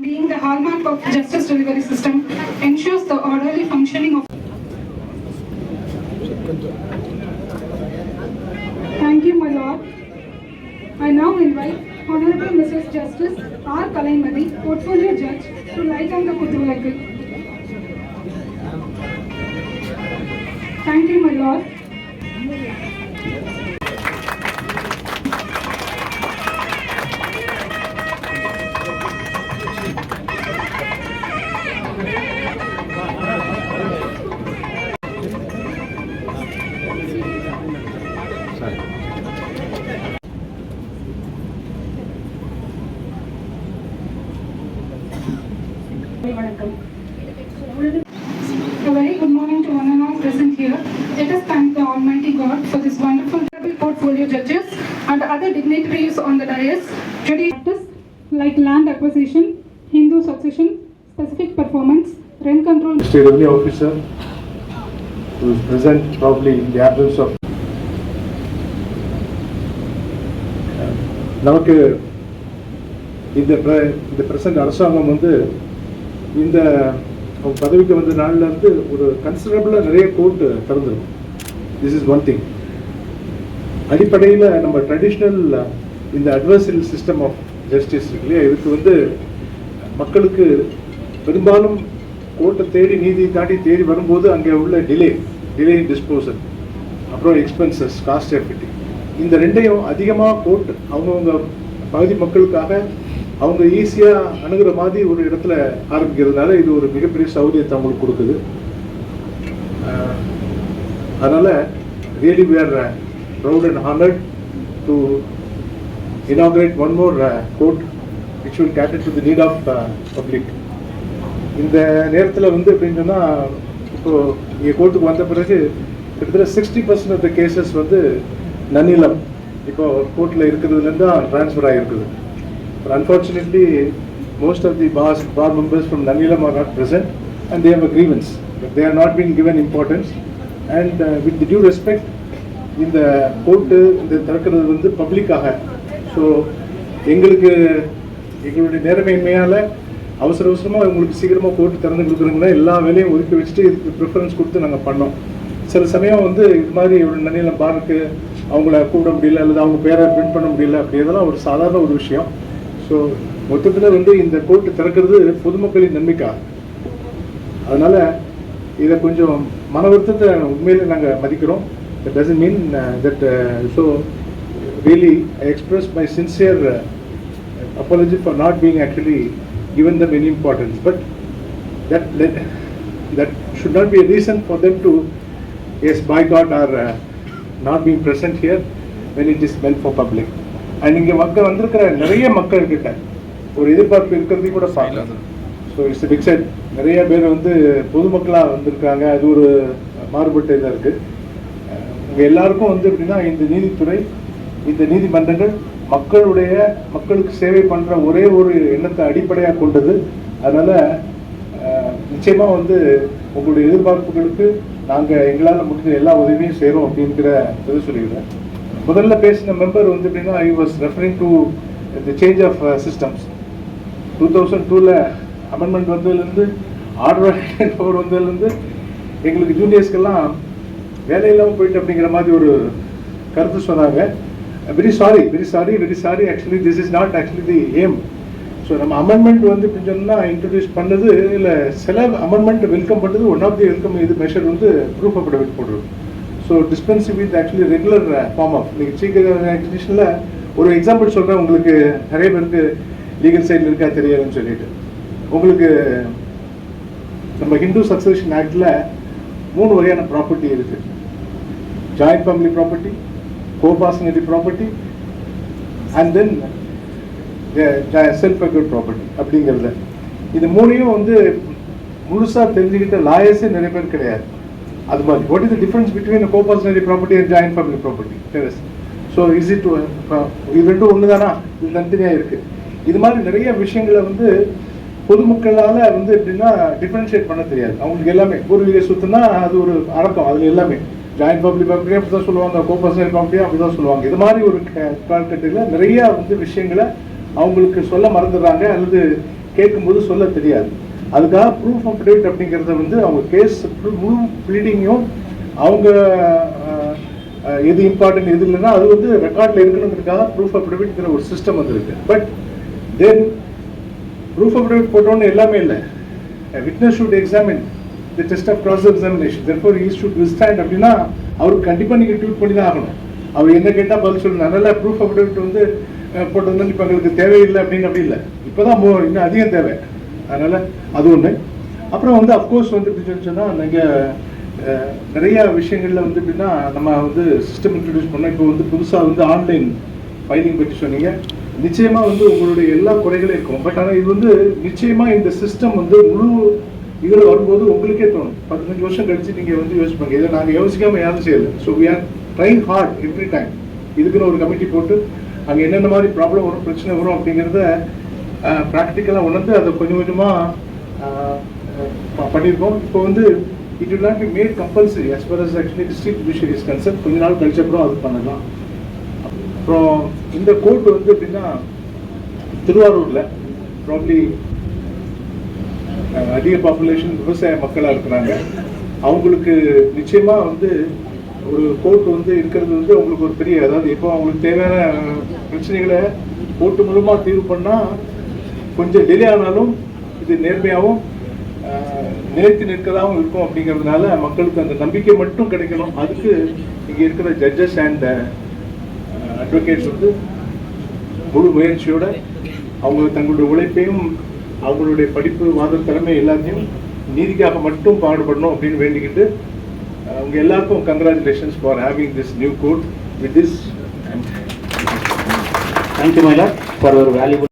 being the hallmark of justice delivery system, ensures the orderly functioning of. Thank you, my lord. I now invite Honorable Mrs. Justice R. Kalaimadi, Portfolio Judge, to light on the Kutuvilakku. Thank you, my lord. Judges and other dignitaries on the dais. Judicial like land acquisition, Hindu succession, specific performance, rent control. State Revenue Officer who is present probably in the absence of நமக்கு இந்த இந்த present அரசாங்கம் வந்து இந்த பதவிக்கு வந்த நாள்ல இருந்து ஒரு கன்சிடரபிளாக நிறைய கோர்ட்டு திறந்துருக்கும் திஸ் இஸ் ஒன் திங் அடிப்படையில் நம்ம ட்ரெடிஷ்னல் இந்த அட்வர்சரி சிஸ்டம் ஆஃப் ஜஸ்டிஸ் இருக்கு இல்லையா? இதுக்கு வந்து மக்களுக்கு பெரும்பாலும் கோர்ட்டை தேடி நீதி தாண்டி தேடி வரும்போது அங்கே உள்ள டிலே டிலே டிஸ்போசல் அப்புறம் எக்ஸ்பென்சஸ் காஸ்ட் எஃபிட்டி இந்த ரெண்டையும் அதிகமாக கோர்ட் அவங்கவுங்க பகுதி மக்களுக்காக அவங்க ஈஸியாக அணுகிற மாதிரி ஒரு இடத்துல ஆரம்பிக்கிறதுனால இது ஒரு மிகப்பெரிய சௌகரியத்தை அவங்களுக்கு கொடுக்குது. அதனால் ரியலி வேறு proud and honored to inaugurate one more uh, court which will cater to the need of uh, public. இந்த நேரத்தில் வந்து எப்படின்னு சொன்னால் இப்போது இங்கே கோர்ட்டுக்கு வந்த பிறகு கிட்டத்தட்ட sixty percent of the cases வந்து நன்னிலம் இப்போது கோர்ட்டில் இருக்கிறதுலேருந்து தான் ட்ரான்ஸ்ஃபர் ஆகிருக்குது but unfortunately most of the pass bar members from Nannilam are not present and they've a grievances they are not been given importance and with due respect இந்த court இந்த திறக்கிறது வந்து பப்ளிக்காக ஸோ எங்களுக்கு எங்களுடைய நேரமையின்மையால் அவசர அவசரமாக உங்களுக்கு சீக்கிரமாக கோர்ட்டு திறந்து கொடுக்குறீங்கன்னா எல்லா வேலையும் ஒதுக்கி வச்சுட்டு இதுக்கு ப்ரிஃபரன்ஸ் கொடுத்து நாங்கள் பண்ணோம். சில சமயம் வந்து இது மாதிரி ஒரு நன்னிலம் பாருக்கு அவங்கள கூப்பிட முடியல அல்லது அவங்க பேரை பிரிண்ட் பண்ண முடியல அப்படி இதெல்லாம் ஒரு சாதாரண ஒரு விஷயம். ஸோ மொத்தத்தில் வந்து இந்த கோர்ட்டு திறக்கிறது பொதுமக்களின் நன்மைக்காக அதனால் இதை கொஞ்சம் மன வருத்தத்தை உண்மையிலே நாங்கள் மதிக்கிறோம். It doesn't mean that so really I express my sincere apology for not being actually given them any importance but that that, that should not be a reason for them to yes boycott or uh, not being present here when it is meant for public and இங்கே மக்கள் வந்திருக்கிற நிறைய மக்கள் கிட்ட ஒரு எதிர்பார்ப்பு இருக்கிறதையும் கூட பார்க்கலாம் ஸோ இட்ஸ் பிக் செட் நிறைய பேர் வந்து பொதுமக்களாக வந்திருக்காங்க அது ஒரு மாறுபட்ட இதாக இருக்குது இங்கே எல்லாருக்கும் வந்து எப்படின்னா இந்த நீதித்துறை இந்த நீதிமன்றங்கள் மக்களுடைய மக்களுக்கு சேவை பண்ணுற ஒரே ஒரு எண்ணத்தை அடிப்படையாக கொண்டது. அதனால் நிச்சயமாக வந்து உங்களுடைய எதிர்பார்ப்புகளுக்கு நாங்கள் எங்களால் முடிஞ்ச எல்லா உதவியும் செய்கிறோம் அப்படிங்கிற இது சொல்லிக்கிறேன் முதல்ல பேசின மெம்பர் வந்து எப்படின்னா I was referring to the change of systems two thousand டூவில் அமெண்ட்மெண்ட் வந்ததுலேருந்து ஆர்டர் ஃபோர் வந்ததுலேருந்து எங்களுக்கு ஜூனியர்ஸ்க்கெல்லாம் வேலை இல்லாமல் போயிட்டு அப்படிங்கிற மாதிரி ஒரு கருத்து சொன்னாங்க. Very sorry very sorry very sorry actually this is not actually the aim so நம்ம அமெண்ட்மெண்ட் வந்து இப்படி சொன்னால் இன்ட்ரடியூஸ் பண்ணது இல்லை சில அமெண்ட்மெண்ட் வெல்கம் பண்ணது ஒன் ஆஃப் தி வெல்கம் இது மெஷர் வந்து ப்ரூஃப் ஆஃப் அஃபிடவிட் போடுறோம் so டிஸ்பென்சிவ் with actually regular form of நீங்கள் சீக்கிரம் எக்ஸிபிஷனில் ஒரு எக்ஸாம்பிள் சொல்கிறேன் உங்களுக்கு நிறைய பேருக்கு லீகல் சைடில் இருக்கா தெரியாதுன்னு சொல்லிட்டு. உங்களுக்கு நம்ம ஹிந்து சக்சஷன் ஆக்டில் மூணு வகையான ப்ராப்பர்ட்டி இருக்கு. Joint family property coparcenary property and then self acquired property அப்படிங்கிறது. இது மூணையும் வந்து முழுசாக தெரிஞ்சுக்கிட்ட லாயர்ஸே நிறைய பேர் கிடையாது. அது மாதிரி. What is the difference between coparcenary property and joint family property there's so is it இது ரெண்டும் ஒன்று தானா இது தனித்தனியாக இருக்குது இது மாதிரி நிறைய விஷயங்களை வந்து பொதுமக்களால் வந்து எப்படின்னா டிஃபரன்ஷியேட் பண்ண தெரியாது. அவங்களுக்கு எல்லாமே. பூர்வீக சொத்துனா அது ஒரு அடக்கம். அதில் எல்லாமே. ஜாயின்ட் பப்ளிக் ப்ராப்பர்ட்டி அப்படி தான் சொல்லுவாங்க. கோபர்சனல் பர்சனல் அப்படி தான் சொல்லுவாங்க. இது மாதிரி ஒரு காலகட்டத்தில் நிறைய வந்து விஷயங்களை அவங்களுக்கு சொல்ல மறந்துடுறாங்க அல்லது கேட்கும்போது சொல்ல தெரியாது. அதுக்காக ப்ரூஃப் ஆஃப் டேட் அப்படிங்கிறத வந்து அவங்க கேஸ் முழு ப்ளீடிங்கும் அவங்க எது இம்பார்ட்டன்ட் எது இல்லைன்னா அது வந்து ரெக்கார்டில் இருக்கணுங்கிறதுக்காக ப்ரூஃப் ஆஃப் டேட்ங்கிற ஒரு சிஸ்டம் வந்துருக்கு but then proof affidavit போட்டோன்னு எல்லாமே இல்லை. Witness should examine the test of cross examination therefore he should withstand அப்படின்னா அவருக்கு கண்டிப்பாக நீங்கள் ட்யூட் பண்ணி தான் ஆகணும். அவர் என்ன கேட்டால் பதில் சொல்லணும் அதனால் ப்ரூஃப் ஆஃப் டேவிட் வந்து போட்டு வந்து இப்போ எங்களுக்கு தேவையில்லை அப்படின்னு அப்படி இல்லை. இப்போ தான் இன்னும் அதிகம் தேவை. அதனால் அது ஒன்று அப்புறம் வந்து அஃப்கோர்ஸ் வந்து சொன்னால் நீங்கள் நிறைய விஷயங்களில் வந்து எப்படின்னா நம்ம வந்து சிஸ்டம் இன்ட்ரடியூஸ் பண்ணோம். இப்போ வந்து புதுசாக வந்து ஆன்லைன் ஃபைலிங் பற்றி சொன்னீங்க. நிச்சயமா வந்து உங்களுடைய எல்லா குறைகளும் இருக்கும். பட் ஆனால் இது வந்து நிச்சயமா இந்த சிஸ்டம் வந்து முழு இதில் வரும்போது உங்களுக்கே தோணும். பதினஞ்சு வருஷம் கழிச்சு நீங்கள் வந்து யோசிப்பாங்க இதை நாங்கள் யோசிக்காம யாரும் செய்யலை. So we are trying hard every time இதுக்குன்னு ஒரு கமிட்டி போட்டு அங்கே என்னென்ன மாதிரி ப்ராப்ளம் வரும் பிரச்சனை வரும் அப்படிங்கிறத ப்ராக்டிக்கலாக உணர்ந்து அதை கொஞ்சம் கொஞ்சமாக பண்ணியிருக்கோம். இப்போ வந்து it will not be made compulsory as far as actually district judiciary is கொஞ்ச நாள் கழிச்ச அப்புறம் அது பண்ணலாம். அப்புறம் இந்த கோர்ட் வந்து எப்படின்னா திருவாரூர்ல ப்ராப்ளி அதிக பாப்புலேஷன் விவசாய மக்களாக இருக்கிறாங்க. அவங்களுக்கு நிச்சயமா வந்து ஒரு கோர்ட் வந்து இருக்கிறது வந்து அவங்களுக்கு ஒரு பெரிய அதாவது இப்போ அவங்களுக்கு தேவையான பிரச்சனைகளை கோர்ட்டு மூலமா தீர்வு பண்ணா கொஞ்சம் டிலே ஆனாலும் இது நேர்மையாகவும் நிலைத்து நிற்கதாகவும் இருக்கும் அப்படிங்கிறதுனால மக்களுக்கு அந்த நம்பிக்கை மட்டும் கிடைக்கணும். அதுக்கு இங்கே இருக்கிற ஜட்ஜஸ் அண்ட் அட்வொகேட்ஸ் வந்து முழு முயற்சியோட அவங்க தங்களுடைய உழைப்பையும் அவங்களுடைய படிப்பு வாத திறமை எல்லாத்தையும் நீதிக்காக மட்டும் பாடுபடணும் அப்படின்னு வேண்டிக்கிட்டு அவங்க எல்லாருக்கும் congratulations for having this new code with this thank you Maila for ஒரு for